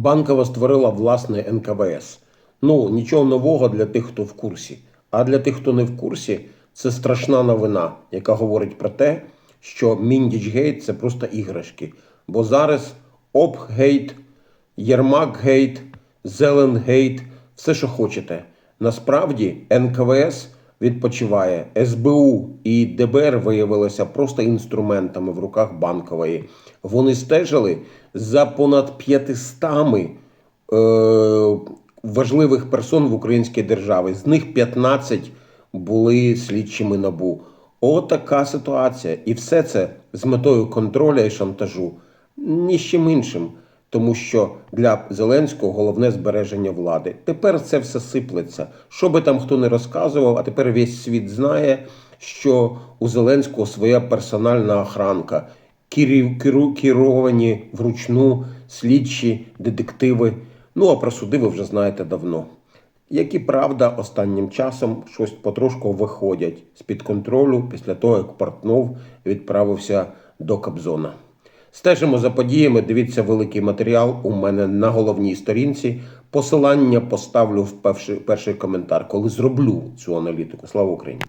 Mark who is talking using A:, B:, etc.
A: Банкова створила власне НКВС. Ну, нічого нового для тих, хто в курсі. А для тих, хто не в курсі, це страшна новина, яка говорить про те, що Міндічгейт це просто іграшки. Бо зараз Опгейт, Єрмакгейт, Зеленгейт, все, що хочете. Насправді НКВС відпочиває. СБУ і ДБР виявилися просто інструментами в руках банкової. Вони стежили за понад 500 е, важливих персон в українській державі. З них 15 були слідчими набу. Отака ситуація. І все це з метою контроля і шантажу. Ні з чим іншим. Тому що для Зеленського головне збереження влади. Тепер це все сиплеться. Що би там хто не розказував, а тепер весь світ знає, що у Зеленського своя персональна охранка, керовані вручну слідчі, детективи. Ну а про суди ви вже знаєте давно. Які правда останнім часом щось потрошку виходять з-під контролю після того, як Портнов відправився до Кобзона. Стежимо за подіями. Дивіться великий матеріал у мене на головній сторінці. Посилання поставлю в перший, перший коментар, коли зроблю цю аналітику. Слава Україні!